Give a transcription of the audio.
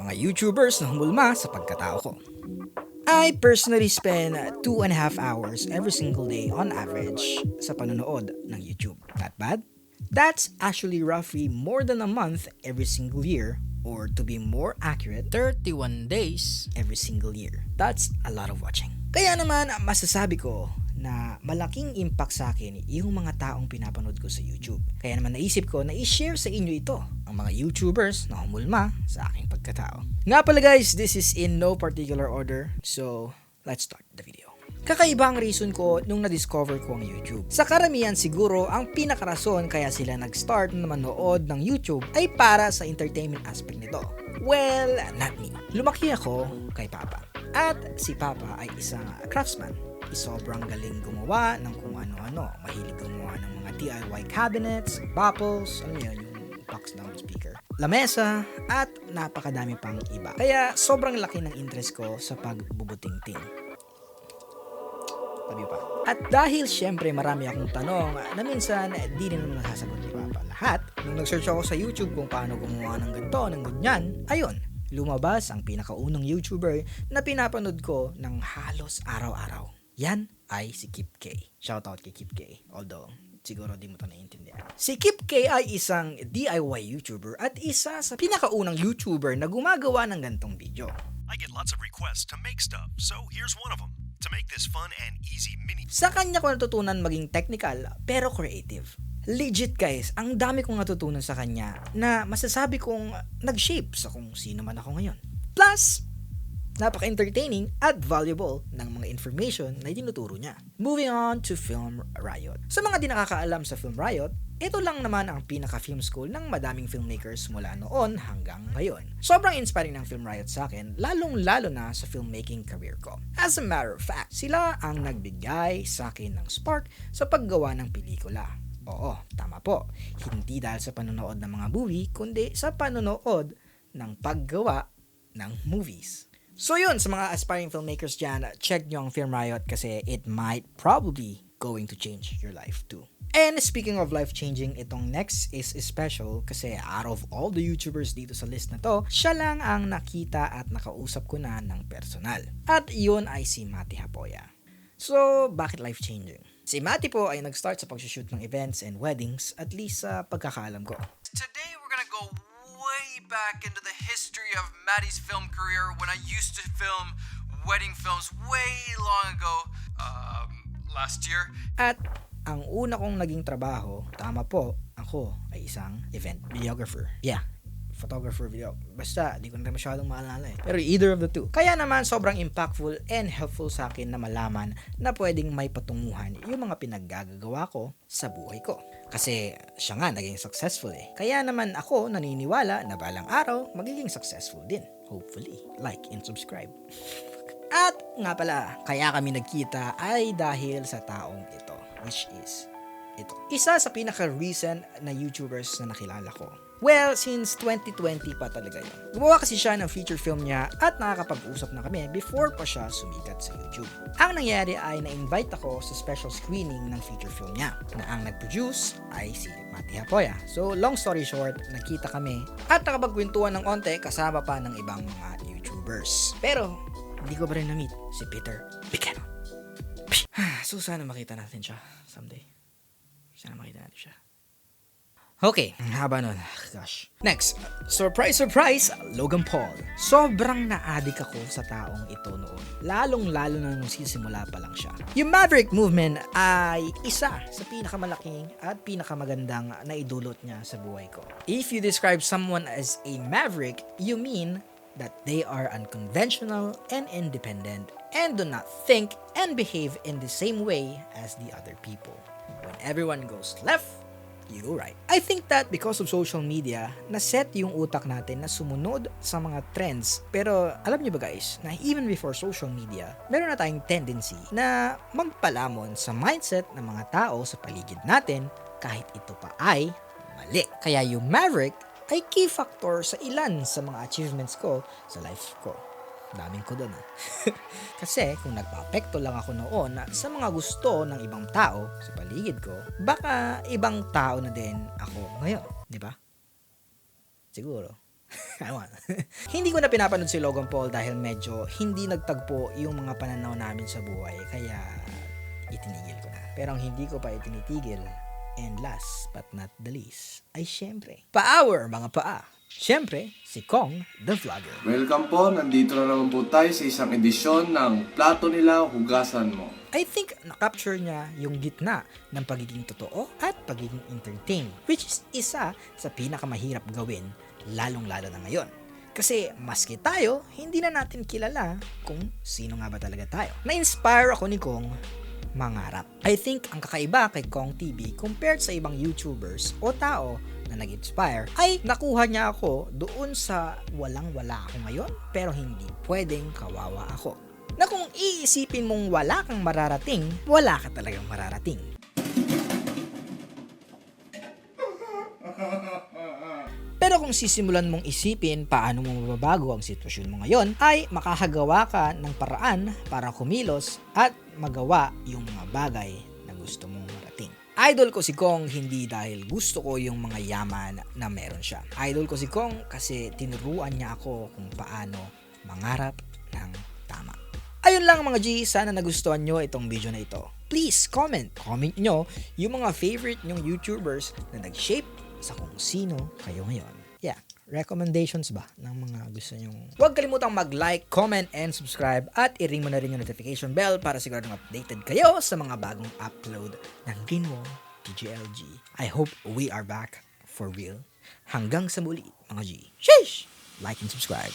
mga YouTubers na humulma sa pagkatao ko. I personally spend two and a half hours every single day on average sa panonood ng YouTube. That bad? That's actually roughly more than a month every single year or to be more accurate, 31 days. every single year. That's a lot of watching. Kaya naman, masasabi ko na malaking impact sa akin yung mga taong pinapanood ko sa YouTube. Kaya naman naisip ko na i-share sa inyo ito, ang mga YouTubers na humulma sa aking pagkatao. Nga pala guys, this is in no particular order, so let's start the video. Kakaiba ang reason ko nung na-discover ko ang YouTube. Sa karamihan siguro, ang pinakarason kaya sila nag-start na manood ng YouTube ay para sa entertainment aspect nito. Well, not me. Lumaki ako kay Papa. At si Papa ay isang craftsman. Sobrang galing gumawa ng kung ano-ano. Mahilig gumawa ng mga DIY cabinets, baffles, ano yun, yung box ng speaker, lamesa, at napakadami pang iba. Kaya sobrang laki ng interest ko sa pagbubuting-ting. Tabi pa. At dahil syempre marami akong tanong na minsan di rin naman nasasagot ni Papa lahat, nung nag-search ako sa YouTube kung paano gumawa ng ganito, ng ganyan, ayun, lumabas ang pinakaunang YouTuber na pinapanood ko ng halos araw-araw. Yan ay si Kip K. Shoutout kay Kip K. Although, siguro di mo to naiintindihan. Si Kip K ay isang DIY YouTuber at isa sa pinakaunang YouTuber na gumagawa ng gantong video. I get lots of requests to make stuff, so here's one of them. To make this fun and easy mini Sa kanya ko natutunan maging technical pero creative. Legit guys, ang dami kong natutunan sa kanya na masasabi kong nag-shape sa kung sino man ako ngayon. Plus, napaka-entertaining at valuable ng mga information na tinuturo niya. Moving on to Film Riot. Sa mga di nakakaalam sa Film Riot, ito lang naman ang pinaka-film school ng madaming filmmakers mula noon hanggang ngayon. Sobrang inspiring ng Film Riot sa akin, lalong-lalo na sa filmmaking career ko. As a matter of fact, sila ang nagbigay sa akin ng spark sa paggawa ng pelikula. Oo, tama po. Hindi dahil sa panonood ng mga movie, kundi sa panonood ng paggawa ng movies. So yun, sa mga aspiring filmmakers dyan, check nyo ang Film Riot kasi it might probably going to change your life too. And speaking of life-changing, itong next is special kasi out of all the YouTubers dito sa list na to, siya lang ang nakita at nakausap ko na ng personal. At yun ay si Mati Hapoya. So, bakit life-changing? Si Mati po ay nag-start sa pag-shoot ng events and weddings, at least sa pagkakaalam ko. Today we're gonna go back into the history of Maddie's film career when I used to film wedding films way long ago, um, last year. At ang una kong naging trabaho, tama po, ako ay isang event videographer. Yeah, photographer video. Basta, di ko na masyadong maalala eh. Pero either of the two. Kaya naman, sobrang impactful and helpful sa akin na malaman na pwedeng may patunguhan yung mga pinaggagawa ko sa buhay ko. Kasi siya nga naging successful eh. Kaya naman ako naniniwala na balang araw magiging successful din. Hopefully. Like and subscribe. At nga pala, kaya kami nagkita ay dahil sa taong ito, which is ito. Isa sa pinaka-recent na YouTubers na nakilala ko. Well, since 2020 pa talaga yun. Gumawa kasi siya ng feature film niya at nakakapag-usap na kami before pa siya sumikat sa YouTube. Ang nangyari ay na-invite ako sa special screening ng feature film niya na ang nag-produce ay si Mati Hapoya. So, long story short, nagkita kami at nakapagkwentuhan ng onte kasama pa ng ibang mga YouTubers. Pero, hindi ko pa rin na-meet si Peter Bicano. so, sana makita natin siya someday. Sana makita natin siya. Okay, haba nun. Gosh. Next, surprise, surprise, Logan Paul. Sobrang na-addict ako sa taong ito noon. Lalong-lalo na nung sisimula pa lang siya. Yung Maverick movement ay isa sa pinakamalaking at pinakamagandang na idulot niya sa buhay ko. If you describe someone as a maverick, you mean that they are unconventional and independent and do not think and behave in the same way as the other people. When everyone goes left, you right. I think that because of social media, naset yung utak natin na sumunod sa mga trends. Pero alam niyo ba guys, na even before social media, meron na tayong tendency na magpalamon sa mindset ng mga tao sa paligid natin kahit ito pa ay mali. Kaya yung Maverick ay key factor sa ilan sa mga achievements ko sa life ko. Daming ko doon ah. Kasi kung nagpapekto lang ako noon sa mga gusto ng ibang tao sa paligid ko, baka ibang tao na din ako ngayon, di ba? Siguro. Ewan. hindi ko na pinapanood si Logan Paul dahil medyo hindi nagtagpo yung mga pananaw namin sa buhay. Kaya itinigil ko na. Pero ang hindi ko pa itinitigil, and last but not the least, ay syempre, pa-hour mga paa. Syempre, si Kong the Vlogger. Welcome po, nandito na naman po tayo sa isang edisyon ng Plato Nila Hugasan Mo. I think na-capture niya yung gitna ng pagiging totoo at pagiging entertain, which is isa sa pinakamahirap gawin, lalong-lalo na ngayon. Kasi maski tayo, hindi na natin kilala kung sino nga ba talaga tayo. Na-inspire ako ni Kong mangarap. I think ang kakaiba kay Kong TV compared sa ibang YouTubers o tao na nag-inspire ay nakuha niya ako doon sa walang-wala ako ngayon pero hindi pwedeng kawawa ako na kung iisipin mong wala kang mararating, wala ka talagang mararating. Pero kung sisimulan mong isipin paano mo mababago ang sitwasyon mo ngayon, ay makakagawa ka ng paraan para kumilos at magawa yung mga bagay na gusto marating. Idol ko si Kong hindi dahil gusto ko yung mga yaman na meron siya. Idol ko si Kong kasi tinuruan niya ako kung paano mangarap ng tama. Ayun lang mga G, sana nagustuhan nyo itong video na ito. Please comment, comment nyo yung mga favorite nyong YouTubers na nag-shape sa kung sino kayo ngayon. Recommendations ba ng mga gusto nyong... Huwag kalimutang mag-like, comment, and subscribe at i-ring mo na rin yung notification bell para siguradong updated kayo sa mga bagong upload ng Greenwall TGLG. I hope we are back for real. Hanggang sa muli, mga G. Sheesh! Like and subscribe.